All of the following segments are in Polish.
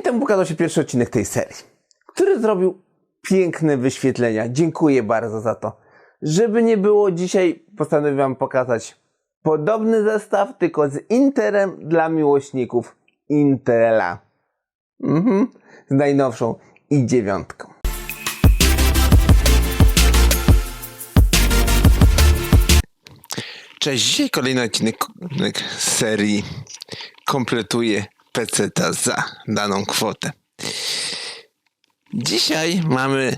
Tydzień temu pokazał się pierwszy odcinek tej serii, który zrobił piękne wyświetlenia. Dziękuję bardzo za to. Żeby nie było, dzisiaj postanowiłam pokazać podobny zestaw, tylko z Interem dla miłośników Intela. Mhm, z najnowszą i dziewiątką. Cześć, dzisiaj kolejny odcinek serii kompletuje PC za daną kwotę. Dzisiaj mamy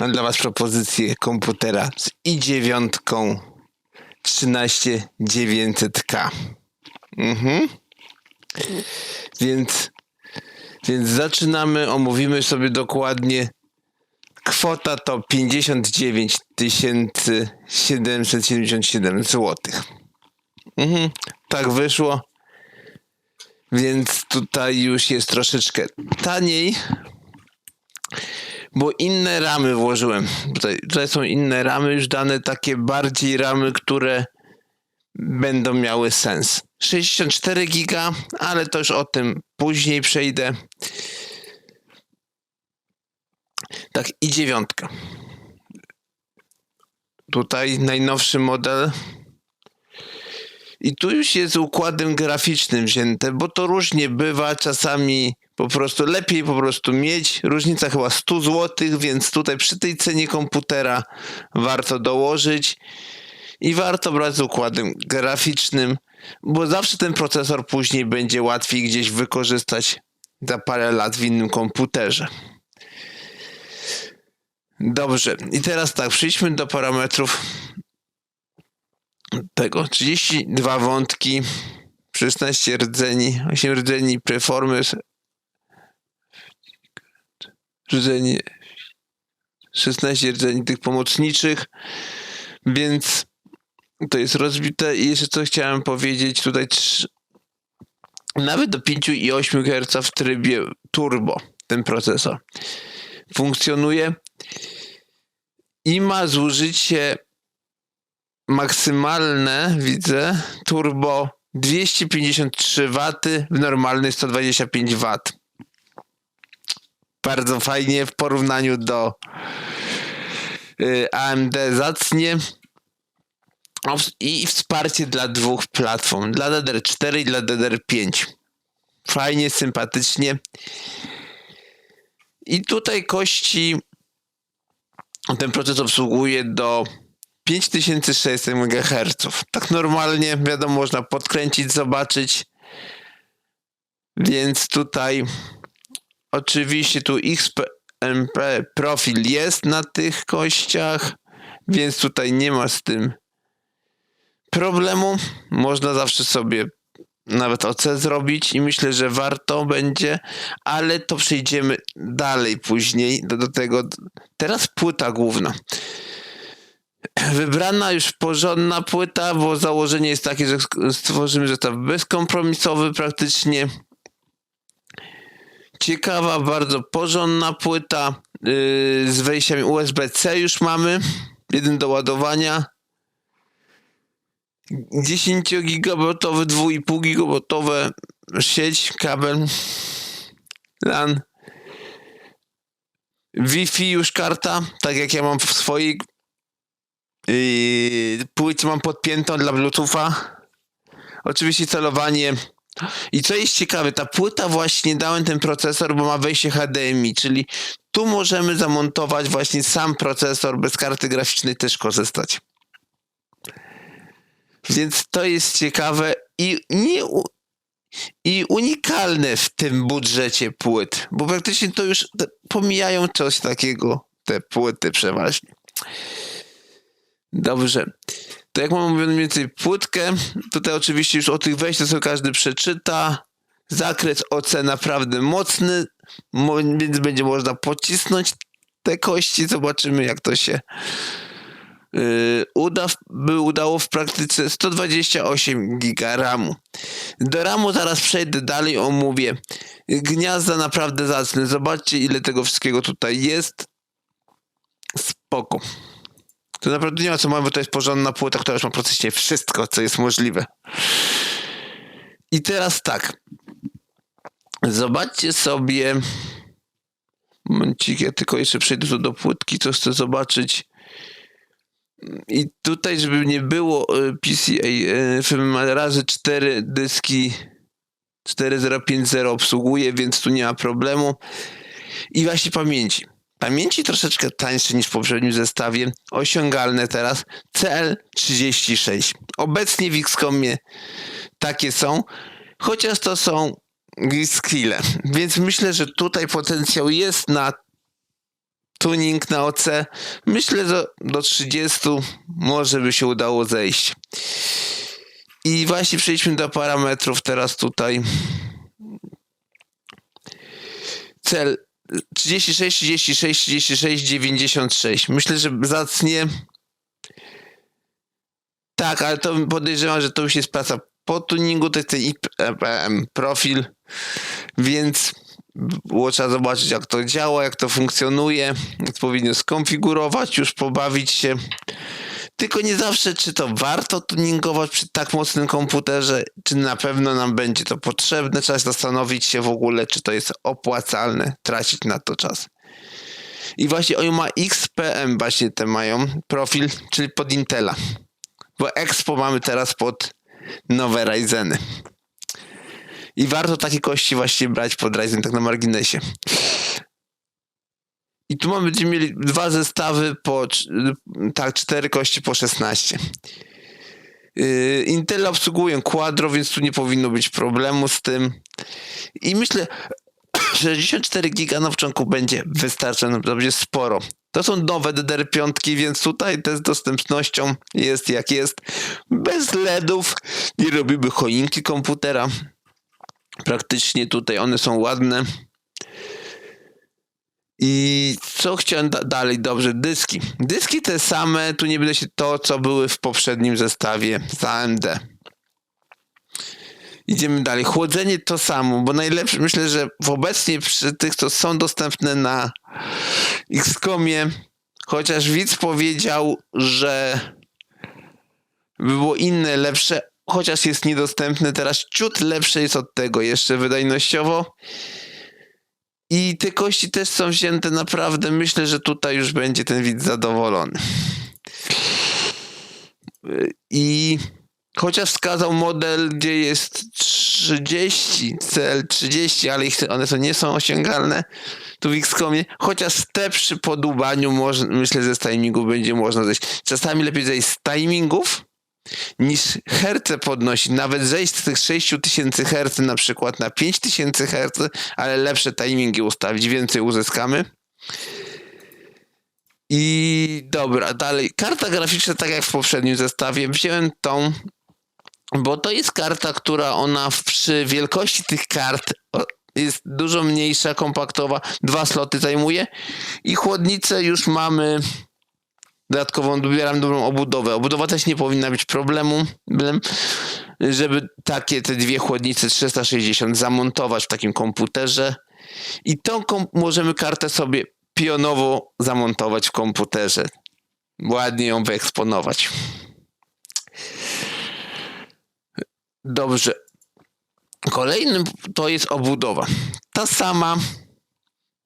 mam dla Was propozycję komputera z i9 13900K. Mhm. Więc, więc zaczynamy, omówimy sobie dokładnie. Kwota to 59 777 zł. Mhm. Tak wyszło. Więc tutaj już jest troszeczkę taniej. Bo inne ramy włożyłem. Tutaj, tutaj są inne ramy już dane, takie bardziej ramy, które będą miały sens. 64 giga, ale to już o tym później przejdę. Tak, i dziewiątka. Tutaj najnowszy model. I tu już jest układem graficznym wzięte, bo to różnie bywa. Czasami po prostu lepiej po prostu mieć. Różnica chyba 100 zł, więc tutaj przy tej cenie komputera warto dołożyć. I warto brać z układem graficznym, bo zawsze ten procesor później będzie łatwiej gdzieś wykorzystać za parę lat w innym komputerze. Dobrze, i teraz tak, przejdźmy do parametrów tego. 32 wątki, 16 rdzeni, 8 rdzeni performance, rdzeni, 16 rdzeni tych pomocniczych, więc to jest rozbite i jeszcze co chciałem powiedzieć tutaj nawet do 5 i 8 Hz w trybie turbo ten procesor funkcjonuje i ma zużycie maksymalne, widzę, turbo 253 W w normalnej 125 W. Bardzo fajnie w porównaniu do y, AMD zacnie i wsparcie dla dwóch platform, dla DDR4 i dla DDR5. Fajnie, sympatycznie. I tutaj kości ten procesor obsługuje do 5600 MHz. Tak normalnie, wiadomo, można podkręcić, zobaczyć. Więc tutaj oczywiście tu XMP profil jest na tych kościach, więc tutaj nie ma z tym problemu. Można zawsze sobie nawet OC zrobić i myślę, że warto będzie, ale to przejdziemy dalej później do, do tego. Teraz płyta główna. Wybrana już porządna płyta, bo założenie jest takie, że stworzymy zestaw bezkompromisowy praktycznie. Ciekawa, bardzo porządna płyta yy, z wejściami USB-C już mamy. Jeden do ładowania 10 gigabitowe, 2,5 gigabitowe sieć, kabel LAN. Wi-Fi już karta, tak jak ja mam w swojej yy, płycie mam podpiętą dla Bluetootha. Oczywiście celowanie. I co jest ciekawe, ta płyta właśnie dałem ten procesor, bo ma wejście HDMI, czyli tu możemy zamontować właśnie sam procesor bez karty graficznej też korzystać. Więc to jest ciekawe i nie i unikalne w tym budżecie płyt, bo praktycznie to już pomijają coś takiego te płyty przeważnie. Dobrze. To jak mam mniej więcej płytkę, tutaj oczywiście już o tych wejściach sobie każdy przeczyta. Zakres OC naprawdę mocny, więc będzie można pocisnąć te kości. Zobaczymy jak to się Yy, uda, by udało w praktyce 128 giga RAMu. Do RAMu zaraz przejdę dalej, omówię. Gniazda naprawdę zacne. Zobaczcie ile tego wszystkiego tutaj jest. Spoko. To naprawdę nie ma co mówić, bo to jest porządna płyta, która już ma praktycznie wszystko, co jest możliwe. I teraz tak. zobaczcie sobie. Momencik, ja tylko jeszcze przejdę tu do płytki, co chcę zobaczyć. I tutaj, żeby nie było y, PCA, y, ma razy 4 dyski 4050 obsługuje, więc tu nie ma problemu. I właśnie pamięci. Pamięci troszeczkę tańsze niż w poprzednim zestawie, osiągalne teraz CL36. Obecnie w XCOMie takie są, chociaż to są skille, więc myślę, że tutaj potencjał jest na tuning na OC. Myślę, że do 30 może by się udało zejść. I właśnie przejdźmy do parametrów teraz tutaj. Cel 36, 36, 36, 96. Myślę, że zacnie. Tak, ale to podejrzewam, że to już jest praca po tuningu, to jest ten profil, więc było trzeba zobaczyć jak to działa, jak to funkcjonuje, odpowiednio skonfigurować, już pobawić się. Tylko nie zawsze, czy to warto tuningować przy tak mocnym komputerze, czy na pewno nam będzie to potrzebne. Trzeba zastanowić się w ogóle, czy to jest opłacalne, tracić na to czas. I właśnie on ma XPM, właśnie te mają profil, czyli pod Intela. Bo Expo mamy teraz pod nowe Ryzeny. I warto takie kości właśnie brać pod Ryzen, tak na marginesie. I tu będziemy mieli dwa zestawy po, tak, cztery kości po 16. Yy, Intel obsługują Quadro, więc tu nie powinno być problemu z tym. I myślę, 64 giga na początku będzie wystarczająco, będzie sporo. To są nowe DDR5, więc tutaj te z dostępnością jest jak jest. Bez LEDów nie robimy choinki komputera. Praktycznie tutaj one są ładne. I co chciałem da dalej? Dobrze, dyski. Dyski te same, tu nie będę się to, co były w poprzednim zestawie z AMD. Idziemy dalej. Chłodzenie to samo, bo najlepsze, myślę, że w obecnie przy tych, co są dostępne na XCOMie, chociaż widz powiedział, że by było inne, lepsze, chociaż jest niedostępne, teraz ciut lepsze jest od tego jeszcze wydajnościowo. I te kości też są wzięte naprawdę. Myślę, że tutaj już będzie ten widz zadowolony. I chociaż wskazał model, gdzie jest 30, CL30, ale ich, one są, nie są osiągalne tu w XCOMie, chociaż te przy podłubaniu może, myślę, że z timingu będzie można zejść. Czasami lepiej zejść z timingów, niż herce podnosić, nawet zejść z tych 6000 Hz na przykład na 5000 Hz, ale lepsze timingi ustawić, więcej uzyskamy. I dobra, dalej. Karta graficzna, tak jak w poprzednim zestawie, wziąłem tą, bo to jest karta, która ona przy wielkości tych kart jest dużo mniejsza, kompaktowa, dwa sloty zajmuje i chłodnicę już mamy dodatkową, dobieram dobrą obudowę. Obudowa też nie powinna być problemu, żeby takie te dwie chłodnice 360 zamontować w takim komputerze i tą możemy kartę sobie pionowo zamontować w komputerze. Ładnie ją wyeksponować. Dobrze. Kolejnym to jest obudowa. Ta sama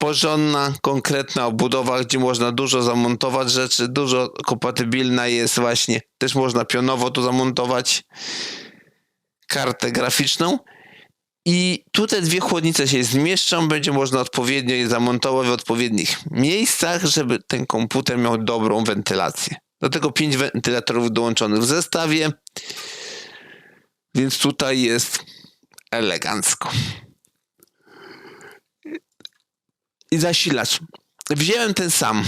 porządna, konkretna obudowa, gdzie można dużo zamontować rzeczy, dużo kompatybilna jest właśnie, też można pionowo tu zamontować kartę graficzną. I tutaj dwie chłodnice się zmieszczą, będzie można odpowiednio je zamontować w odpowiednich miejscach, żeby ten komputer miał dobrą wentylację. Do tego pięć wentylatorów dołączonych w zestawie, więc tutaj jest elegancko i zasilacz. Wziąłem ten sam.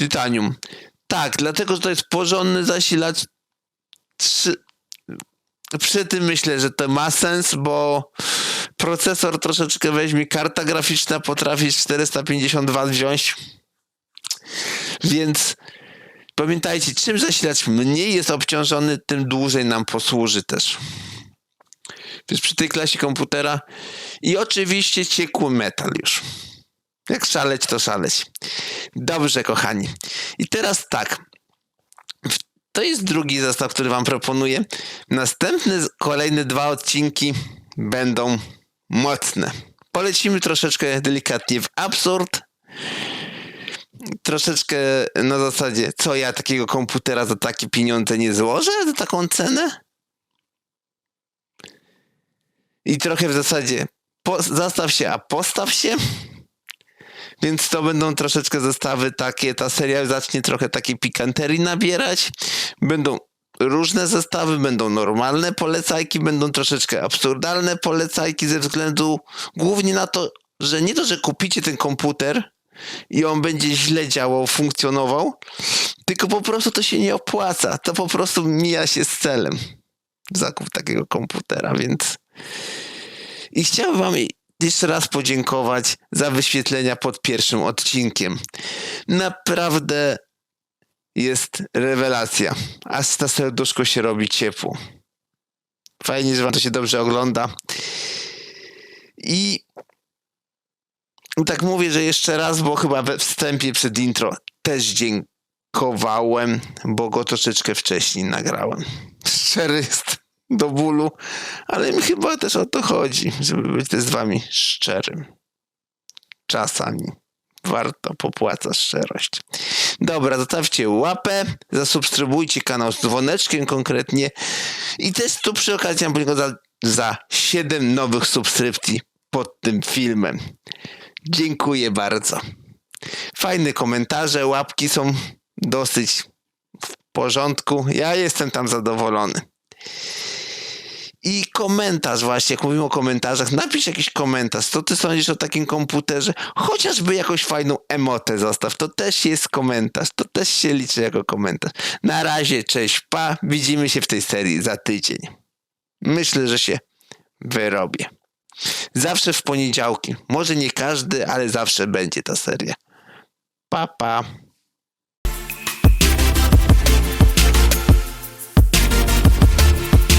Titanium. Tak, dlatego, że to jest porządny zasilacz. Przy, tym myślę, że to ma sens, bo procesor troszeczkę weźmie, karta graficzna potrafi 450 W wziąć. Więc pamiętajcie, czym zasilacz mniej jest obciążony, tym dłużej nam posłuży też. Więc przy tej klasie komputera i oczywiście ciekły metal już. Jak szaleć, to szaleć. Dobrze, kochani. I teraz tak. To jest drugi zestaw, który wam proponuję. Następne, kolejne dwa odcinki będą mocne. Polecimy troszeczkę delikatnie w absurd. Troszeczkę na zasadzie, co ja takiego komputera za takie pieniądze nie złożę, za taką cenę? I trochę w zasadzie, po, zastaw się, a postaw się. Więc to będą troszeczkę zestawy takie, ta seria zacznie trochę takiej pikanterii nabierać. Będą różne zestawy, będą normalne polecajki, będą troszeczkę absurdalne polecajki ze względu głównie na to, że nie to, że kupicie ten komputer i on będzie źle działał, funkcjonował, tylko po prostu to się nie opłaca. To po prostu mija się z celem zakup takiego komputera, więc i chciałbym wam jeszcze raz podziękować za wyświetlenia pod pierwszym odcinkiem. Naprawdę jest rewelacja. Aż na serduszko się robi ciepło. Fajnie, że wam to się dobrze ogląda. I tak mówię, że jeszcze raz, bo chyba we wstępie przed intro też dziękowałem, bo go troszeczkę wcześniej nagrałem. Szczery jest do bólu, ale mi chyba też o to chodzi, żeby być z wami szczerym. Czasami warto popłaca szczerość. Dobra, zostawcie łapę, zasubskrybujcie kanał z dzwoneczkiem konkretnie i też tu przy okazji mam za, za 7 nowych subskrypcji pod tym filmem. Dziękuję bardzo. Fajne komentarze, łapki są dosyć w porządku. Ja jestem tam zadowolony. I komentarz właśnie, jak mówimy o komentarzach, napisz jakiś komentarz, co ty sądzisz o takim komputerze, chociażby jakąś fajną emotę zostaw, to też jest komentarz, to też się liczy jako komentarz. Na razie, cześć, pa, widzimy się w tej serii za tydzień. Myślę, że się wyrobię. Zawsze w poniedziałki, może nie każdy, ale zawsze będzie ta seria. Pa, pa.